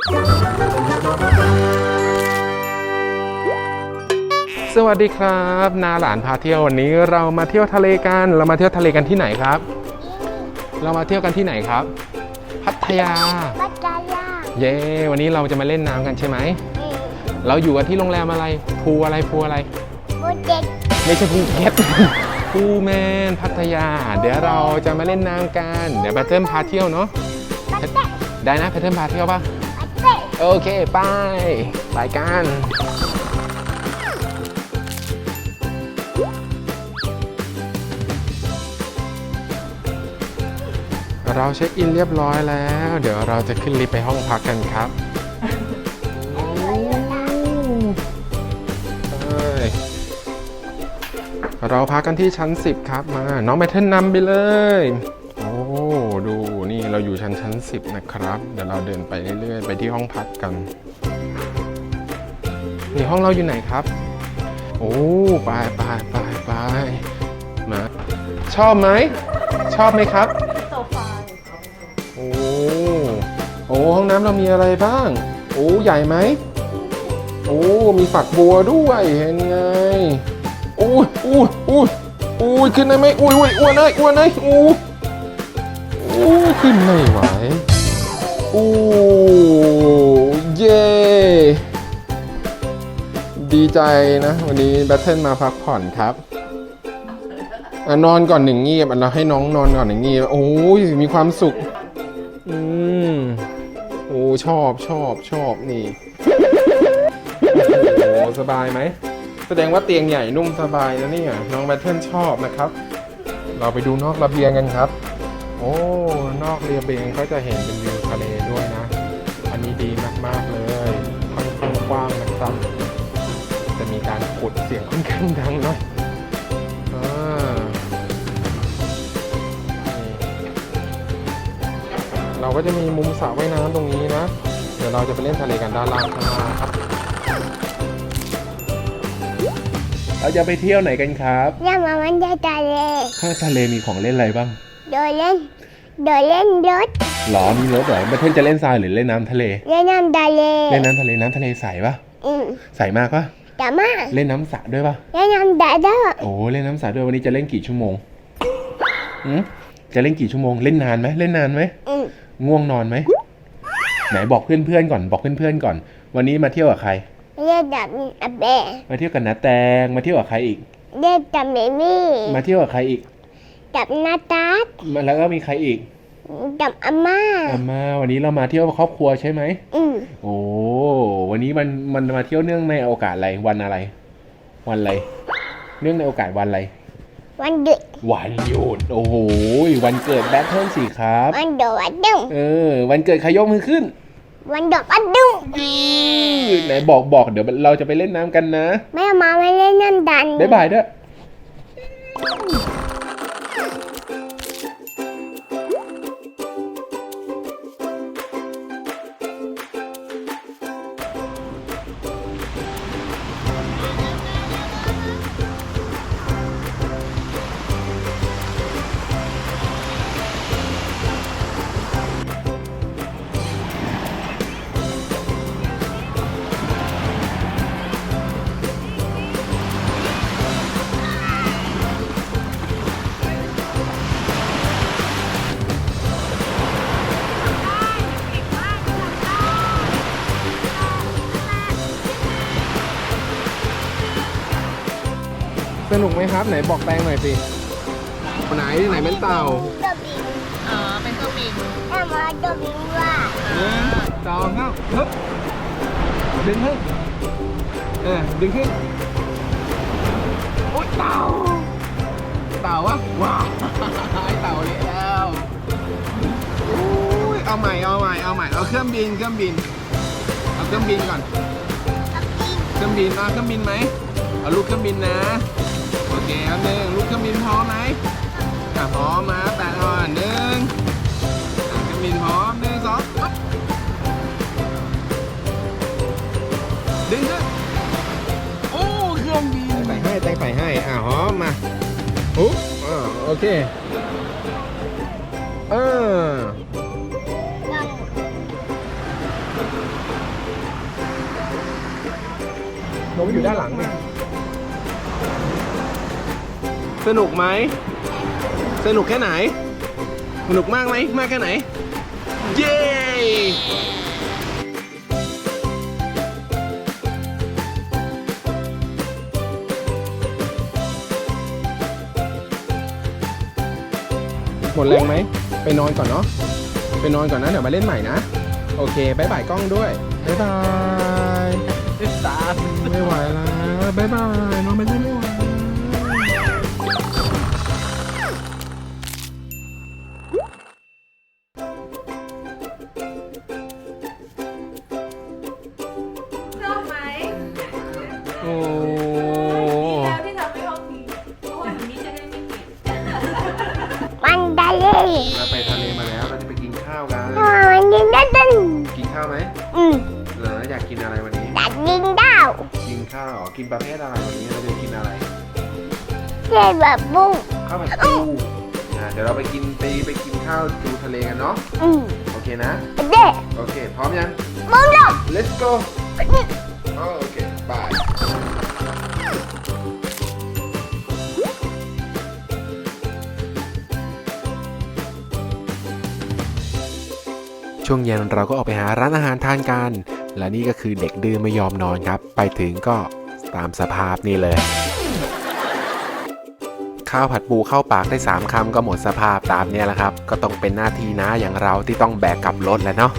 สวัสดีครับ นาหลานพาเที่ยววันนี้เรามาเที่ยวทะเลกันเรามาเที่ยวทะเลกันที่ไหนครับ เรามาเที่ยวกันที่ไหนครับ พัทยา ปัจจายาเย้วันนี้เราจะมาเล่นน้ำกันใช่ไหม อืมเราอยู่กันที่โรงแรมอะไรภูอะไรภูอะไร โปรเจกต์ไม่ใช่ภูเก็ต ภูแมนพัทยา เดี๋ยวเราจะมาเล่นน้ำกัน เดี๋ยวแบทเทิลพาเที่ยวเนาะ ปัจเจกได้นะแพทเทิลพาเที่ยวปะปัจเจก โอเค ไปไปกันเราเช็คอินเรียบร้อยแล้ว เดี๋ยวเราจะขึ้นลิฟต์ไปห้องพักกันครับเอ้ยเราพักกันที่ชั้น 10 ครับมา น้องแมทเทิลนำไปเลย โอ้ดูนี่เราอยู่ชั้นชั้น 10 นะครับ เดี๋ยวเราเดินไปเรื่อยๆ ไปที่ห้องพักกันนี่ห้องเราอยู่ไหนครับ โอ้ไปไปไปไปมาชอบไหม ชอบไหมครับโซฟาโอ้โอ้ห้องน้ำเรามีอะไรบ้าง โอ้ใหญ่ไหมโอ้ มีฝักบัวด้วยเห็นไงอุ้ยอุ้ยอุ้ยอุ้ยขึ้นได้ไหมอุ้ยอุ้ยอ้วนเลยอ้วนเลยอู้ อู้ขึ้นไม่ไหวอู้เย่ดีใจนะ วันนี้แบทเทิลมาพักผ่อนครับอนอนก่อนหนึ่งเงียบเราให้น้องนอนก่อนหนึ่งเงียบโอ้ยมีความสุข อืมโอ้ชอบชอบชอบนี่โอ้สบายไหม แสดงว่าเตียงใหญ่นุ่มสบายนะเนี่ยน้องแบทเทิลชอบนะครับ เราไปดูนอกระเบียงกันครับ โอ้ นอกระเบียงก็จะเห็นเป็นวิวทะเลด้วยนะ อันนี้ดีมากๆเลยค่อนข้างกว้างนะครับ จะมีการขุดเสียงค่อนข้างดังหน่อยอ่านี่เราก็จะมีมุมสระว่ายน้ำตรงนี้นะ เดี๋ยวเราจะไปเล่นทะเลกันด้านล่างข้างหน้าครับเราจะไปเที่ยวไหนกันครับย่ามามันจะทะเลข้างทะเลมีของเล่นอะไรบ้าง โดยเล่นโดยเล่นรถหรอมีรถเหรอแบทเทิลจะเล่นทรายหรือเล่นน้ำทะเล เล่นน้ำทะเลเล่นน้ำทะเลน้ำทะเลใสปะอืมใสมากปะแต่มาเล่นน้ำสระด้วยปะเล่นน้ำได้ด้วยโอ้เล่นน้ำสระด้วยวันนี้จะเล่นกี่ชั่วโมงอืมจะเล่นกี่ชั่วโมงเล่นนานไหมเล่นนานไหมอืมง่วงนอนไหมไหนบอกเพื่อนๆก่อนบอกเพื่อนๆก่อน วันนี้มาเที่ยวกับใครเล่นแบบอาเบะมาเที่ยวกับนาแตงมาเที่ยวกับใครอีกเล่นกับเมมี่มาเที่ยวกับใครอีก กับนาตาสมาแล้วก็มีใครอีก กับอาม่าอามาวันนี้เรามาเที่ยวครอบครัวใช่ไหมอืมโอ้วันนี้มันมันมาเที่ยวเนื่องในโอกาสอะไรวันอะไร วันอะไร เนื่องในโอกาสวันอะไร วันดึกวันหยุดโอ้โหวันเกิดแบทเทิลสิครับ วันโดดวันดุ้งเออ วันเกิดใครยกมือขึ้น วันโดดวันดุ้งไหนบอกบอกเดี๋ยวเราจะไปเล่นน้ำกันนะแม่มาไม่เล่นน้ำดันบ๊ายบายด้ว ไหมครับ ไหนบอกแตงหน่อยสิไหนไหนเป็นเต่าโดบินอ๋อ เป็นเครื่องบินแม่มาโดบินว่าหนึ่งสองเข้าฮึบดึงขึ้นเออดึงขึ้นโอ๊ยเต่าเต่าวะว้าวไอ้เต่าเละแล้วอุ้ยเอาใหม่เอาใหม่เอาใหม่เอาเครื่องบินเครื่องบินเอาเครื่องบินก่อน เครื่องบินเอาเครื่องบินไหมเอาลูกเครื่องบินนะโอ เคอันหนึ่งลูกกคระมินพร้อมไหมอะพร้อมมาแตะอ่อนหนึ่งกคระมินพร้อมหนึ่งสองดึงขึ้นโอ้เครื่องบินใส่ให้ใส่ให้อะพร้อมมาอุ๊บอ่าโอเคเออผมอยู่ด้านหลังเนี่ย สนุกไหม สนุกแค่ไหน สนุกมากไหม มากแค่ไหน เย้หมดแรงไหม ไปนอนก่อนเนาะ ไปนอนก่อนนะ เดี๋ยวมาเล่นใหม่นะ โอเคบายบายกล้องด้วยบ๊ายบายตาไม่ไหวแล้วบ๊ายบาย น้องไม่ได้ไม่ไหว เลเราไปทะเลมาแล้วเราจะไปกินข้าวกันทำไมมันยิงได้ดันกินข้าวไหมอืมเหรออยากกินอะไรวันนี้ดัดยิงดาวกินข้าวเหรอกินประเภทอะไรวันนี้เราจะกินอะไร เจ็บแบบบุ้งข้าวผัดปูอ่าเดี๋ยวเราไปกินไปไปกินข้าวดูทะเลกันเนาะ อืมโอเคนะ เด็โอเค พร้อมยัง บุ้งดอก let's go อ๋อโอเค บาย ช่วงเย็นเราก็ออกไปหาร้านอาหารทานกัน และนี่ก็คือเด็กดื้อไม่ยอมนอนครับ ไปถึงก็ตามสภาพนี่เลย ข้าวผัดปูเข้าปากได้ 3คำก็หมดสภาพตามเนี่ยแหละครับ ก็ต้องเป็นหน้าที่นะอย่างเราที่ต้องแบกกลับรถแล้วเนาะ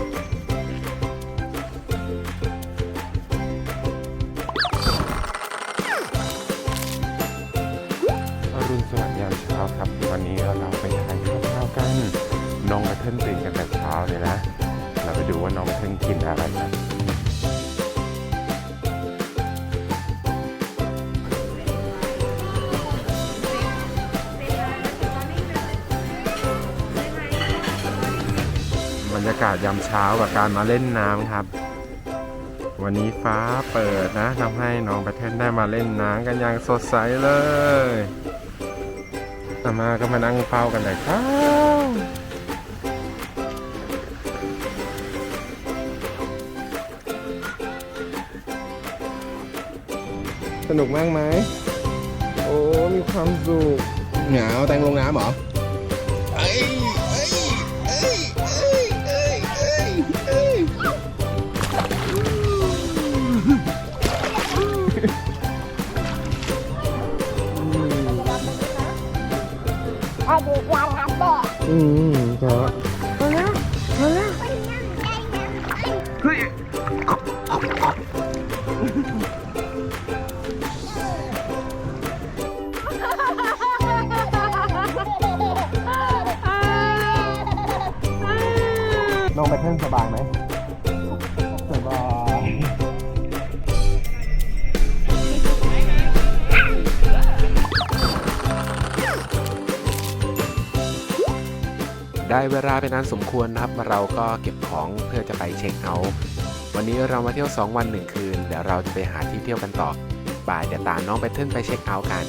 รรยากาศยามเช้ากับการมาเล่นน้ำครับ วันนี้ฟ้าเปิดนะทำให้น้องประเทศได้มาเล่นน้ำกันอย่างสดใสเลยอามาก็มานั่งเฝ้ากันเลยครับสนุกมากไหม โอ้ มีความสุขเหงาแตงลงน้ำเหรอ เอ้ย ถ้าดูยาทับแดดอืมครับ ได้เวลาเป็นอันสมควรนะครับเราก็เก็บของเพื่อจะไปเช็คเอาท์วันนี้เรามาเที่ยว 2 วัน 1 คืน เดี๋ยวเราจะไปหาที่เที่ยวกันต่อบ่ายเดี๋ยวตามน้องไปเทิร์นไปเช็คเอาท์กัน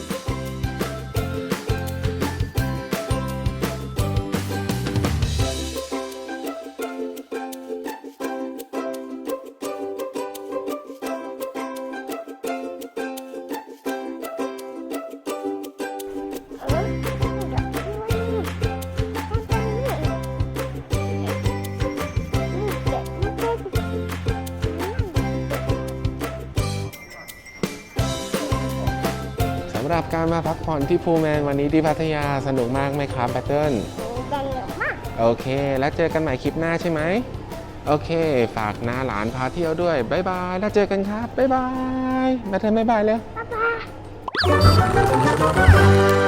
การมาพักผ่อนที่พูแมนวันนี้ที่พัทยาสนุกมากไหมครับแบตเทิลดันเหลือมากโอเค แล้วเจอกันใหม่คลิปหน้าใช่ไหมโอเค ฝากน้าหลานพาเที่ยวด้วยบ๊ายบายแล้วเจอกันครับบ๊ายบายแบตเทิลบ๊ายบายเลยบ๊ายบาย